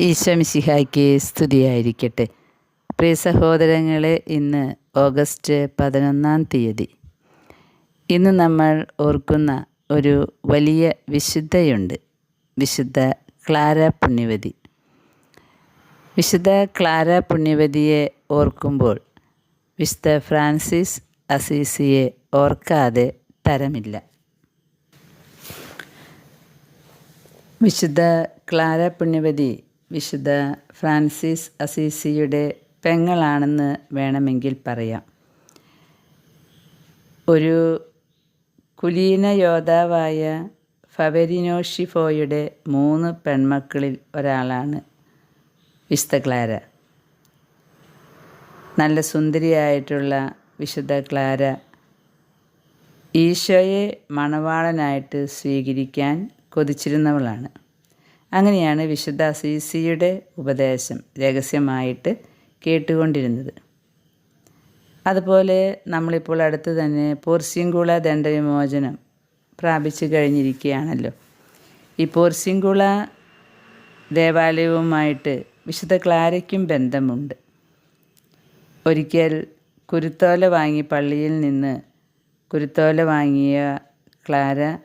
ഈശോമിശിഹായ്ക്ക് സ്തുതിയായിരിക്കട്ടെ. പ്രിയ സഹോദരങ്ങളെ ഇന്ന് ഓഗസ്റ്റ് പതിനൊന്നാം തീയതി. ഇന്ന് നമ്മൾ ഓർക്കുന്ന ഒരു വലിയ വിശുദ്ധയുണ്ട്. വിശുദ്ധ ക്ലാര പുണ്യവതി. വിശുദ്ധ ക്ലാര പുണ്യവതിയെ ഓർക്കുമ്പോൾ വിശുദ്ധ ഫ്രാൻസിസ് അസീസിയെ ഓർക്കാതെ തരമില്ല. വിശുദ്ധ ക്ലാര പുണ്യവതി വിശുദ്ധ ഫ്രാൻസിസ് അസീസിയുടെ പെങ്ങളാണെന്ന് വേണമെങ്കിൽ പറയാം. ഒരു കുലീന യോദ്ധാവായ ഫവരിനോഷിഫോയുടെ മൂന്ന് പെൺമക്കളിൽ ഒരാളാണ് വിശുദ്ധ ക്ലാര. നല്ല സുന്ദരിയായിട്ടുള്ള വിശുദ്ധ ക്ലാര ഈശോയെ മണവാളനായിട്ട് സ്വീകരിക്കാൻ കൊതിച്ചിരുന്നവളാണ്. അങ്ങനെയാണ് വിശുദ്ധ അസീസിയുടെ ഉപദേശം രഹസ്യമായിട്ട് കേട്ടുകൊണ്ടിരുന്നത്. അതുപോലെ നമ്മളിപ്പോൾ അടുത്ത് തന്നെ പോർസിംഗുള ദണ്ഡവിമോചനം പ്രാപിച്ചു കഴിഞ്ഞിരിക്കുകയാണല്ലോ. ഈ പോർസിംഗുള ദേവാലയവുമായിട്ട് വിശുദ്ധ ക്ലാരയ്ക്കും ബന്ധമുണ്ട്. ഒരിക്കൽ കുരുത്തോല വാങ്ങി പള്ളിയിൽ നിന്ന് കുരുത്തോല വാങ്ങിയ ക്ലാര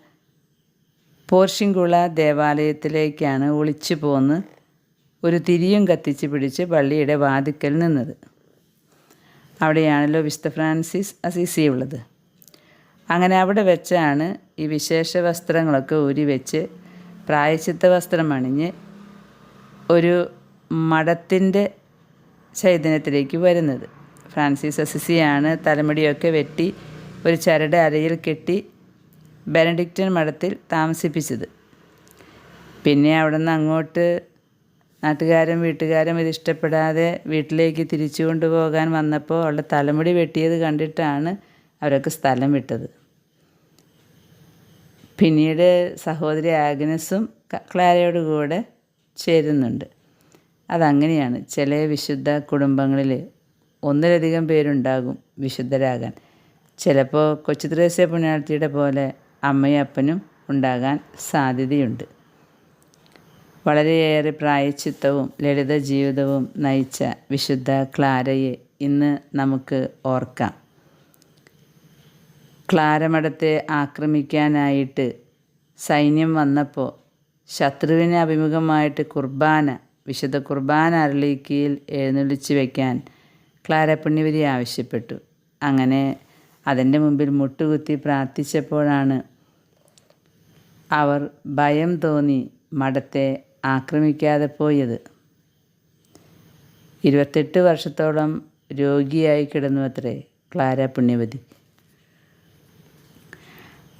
പോർഷിങ്കുള ദേവാലയത്തിലേക്കാണ് ഒളിച്ചു പോന്ന് ഒരു തിരിയും കത്തിച്ച് പിടിച്ച് പള്ളിയുടെ വാതിക്കൽ നിന്നത്. അവിടെയാണല്ലോ വിശുദ്ധ ഫ്രാൻസിസ് അസീസി ഉള്ളത്. അങ്ങനെ അവിടെ വെച്ചാണ് ഈ വിശേഷ വസ്ത്രങ്ങളൊക്കെ ഊരി വെച്ച് പ്രായച്ചിത്ത വസ്ത്രം അണിഞ്ഞ് ഒരു മഠത്തിന്റെ ചൈതന്യത്തിലേക്ക് വരുന്നത്. ഫ്രാൻസിസ് അസിസിയാണ് തലമുടിയൊക്കെ വെട്ടി ഒരു ചരട് അരയിൽ കെട്ടി ബെനഡിക്റ്റൻ മഠത്തിൽ താമസിപ്പിച്ചത്. പിന്നെ അവിടെ നിന്ന് അങ്ങോട്ട് നാട്ടുകാരും വീട്ടുകാരും ഇത് ഇഷ്ടപ്പെടാതെ വീട്ടിലേക്ക് തിരിച്ചു കൊണ്ടുപോകാൻ വന്നപ്പോൾ അവളുടെ തലമുടി വെട്ടിയത് കണ്ടിട്ടാണ് അവരൊക്കെ സ്ഥലം വിട്ടത്. പിന്നീട് സഹോദരി ആഗ്നസും ക്ലാരയോട് കൂടെ ചേരുന്നുണ്ട്. അതങ്ങനെയാണ് ചില വിശുദ്ധ കുടുംബങ്ങളിൽ ഒന്നിലധികം പേരുണ്ടാകും വിശുദ്ധരാകാൻ. ചിലപ്പോൾ കൊച്ചു ത്രേസ്യ പുണ്യാളത്തിയുടെ പോലെ അമ്മയും അപ്പനും ഉണ്ടാകാൻ സാധ്യതയുണ്ട്. വളരെയേറെ പ്രായച്ചിത്തവും ലളിത ജീവിതവും നയിച്ച വിശുദ്ധ ക്ലാരയെ ഇന്ന് നമുക്ക് ഓർക്കാം. ക്ലാരമഠത്തെ ആക്രമിക്കാനായിട്ട് സൈന്യം വന്നപ്പോൾ ശത്രുവിനെ അഭിമുഖമായിട്ട് കുർബാന വിശുദ്ധ കുർബാന അരളിക്കയിൽ എഴുന്നള്ളിച്ച് വയ്ക്കാൻ ക്ലാര ആവശ്യപ്പെട്ടു. അങ്ങനെ അതിന്റെ മുമ്പിൽ മുട്ടുകുത്തി പ്രാർത്ഥിച്ചപ്പോഴാണ് അവർ ഭയം തോന്നി മഠത്തെ ആക്രമിക്കാതെ പോയത്. ഇരുപത്തെട്ട് വർഷത്തോളം രോഗിയായി കിടന്നു അത്രേ ക്ലാര പുണ്യവതി.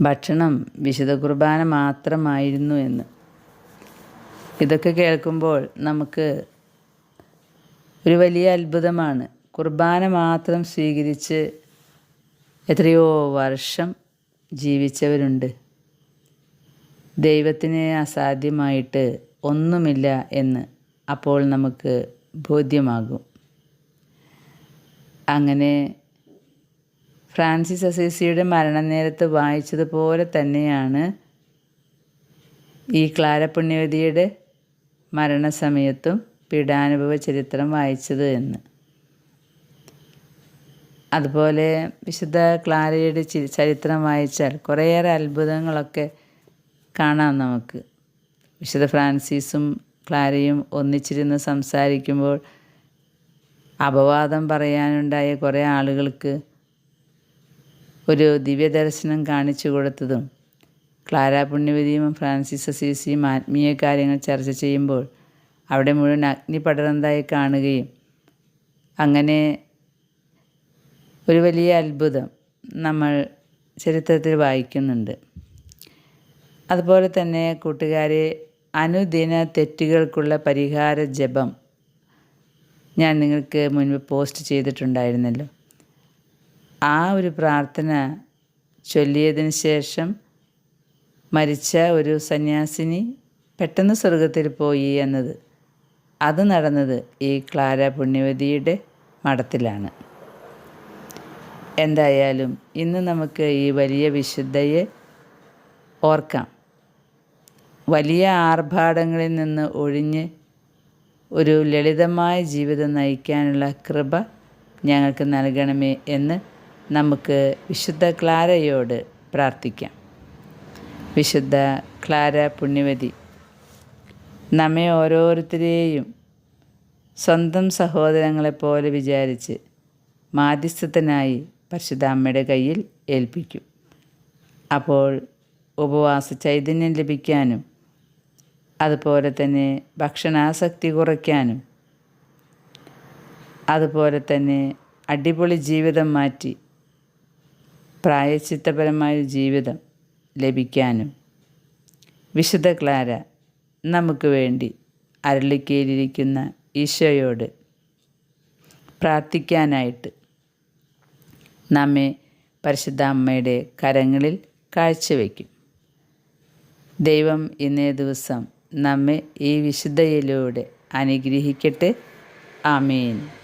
ഭക്ഷണം വിശുദ്ധ കുർബാന മാത്രമായിരുന്നു എന്ന്. ഇതൊക്കെ കേൾക്കുമ്പോൾ നമുക്ക് ഒരു വലിയ അത്ഭുതമാണ്. കുർബാന മാത്രം സ്വീകരിച്ച് എത്രയോ വർഷം ജീവിച്ചവരുണ്ട്. ദൈവത്തിന് അസാധ്യമായിട്ട് ഒന്നുമില്ല എന്ന് അപ്പോൾ നമുക്ക് ബോധ്യമാകും. അങ്ങനെ ഫ്രാൻസിസ് അസീസിയുടെ മരണനേരത്ത് വായിച്ചതുപോലെ തന്നെയാണ് ഈ ക്ലാര പുണ്യവതിയുടെ മരണസമയത്തും പീഡാനുഭവ ചരിത്രം വായിച്ചത് എന്ന്. അതുപോലെ വിശുദ്ധ ക്ലാരയുടെ ചരിത്രം വായിച്ചാൽ കുറേയേറെ അത്ഭുതങ്ങളൊക്കെ കാണാം നമുക്ക്. വിശുദ്ധ ഫ്രാൻസിസും ക്ലാരയും ഒന്നിച്ചിരുന്ന് സംസാരിക്കുമ്പോൾ അപവാദം പറയാനുണ്ടായ കുറേ ആളുകൾക്ക് ഒരു ദിവ്യദർശനം കാണിച്ചു കൊടുത്തതും ക്ലാര പുണ്യവതിയും ഫ്രാൻസിസ് അസീസിയും ആത്മീയ കാര്യങ്ങൾ ചർച്ച ചെയ്യുമ്പോൾ അവിടെ മുഴുവൻ അഗ്നി പടർന്നതായി കാണുകയും അങ്ങനെ ഒരു വലിയ അത്ഭുതം നമ്മൾ ചരിത്രത്തിൽ വായിക്കുന്നുണ്ട്. അതുപോലെ തന്നെ കൂട്ടുകാരെ അനുദിന തെറ്റുകൾക്കുള്ള പരിഹാര ജപം ഞാൻ നിങ്ങൾക്ക് മുൻപ് പോസ്റ്റ് ചെയ്തിട്ടുണ്ടായിരുന്നല്ലോ. ആ ഒരു പ്രാർത്ഥന ചൊല്ലിയതിന് ശേഷം മരിച്ച ഒരു സന്യാസിനി പെട്ടെന്ന് സ്വർഗത്തിൽ പോയി എന്നത് അത് നടന്നത് ഈ ക്ലാര പുണ്യവതിയുടെ മഠത്തിലാണ്. എന്തായാലും ഇന്ന് നമുക്ക് ഈ വലിയ വിശുദ്ധയെ ഓർക്കാം. വലിയ ആർഭാടങ്ങളിൽ നിന്ന് ഒഴിഞ്ഞ് ഒരു ലളിതമായ ജീവിതം നയിക്കാനുള്ള കൃപ ഞങ്ങൾക്ക് നൽകണമേ എന്ന് നമുക്ക് വിശുദ്ധ ക്ലാരയോട് പ്രാർത്ഥിക്കാം. വിശുദ്ധ ക്ലാര പുണ്യവതി നമ്മെ ഓരോരുത്തരെയും സ്വന്തം സഹോദരങ്ങളെപ്പോലെ വിചാരിച്ച് മാധ്യസ്ഥത്തിനായി പരിശുദ്ധ അമ്മയുടെ കയ്യിൽ ഏൽപ്പിക്കും. അപ്പോൾ ഉപവാസ ചൈതന്യം ലഭിക്കാനും അതുപോലെ തന്നെ ഭക്ഷണാസക്തി കുറയ്ക്കാനും അതുപോലെ തന്നെ അടിപൊളി ജീവിതം മാറ്റി പ്രായച്ചിത്തപരമായ ജീവിതം ലഭിക്കാനും വിശുദ്ധ ക്ലാര നമുക്ക് വേണ്ടി അരളിക്കയിലിരിക്കുന്ന ഈശോയോട് പ്രാർത്ഥിക്കാനായിട്ട് നമ്മെ പരിശുദ്ധ അമ്മയുടെ കരങ്ങളിൽ കാഴ്ചവെക്കും. ദൈവം ഇന്നേ ദിവസം നമ്മെ ഈ വിശുദ്ധയിലൂടെ അനുഗ്രഹിക്കട്ടെ. ആമേൻ.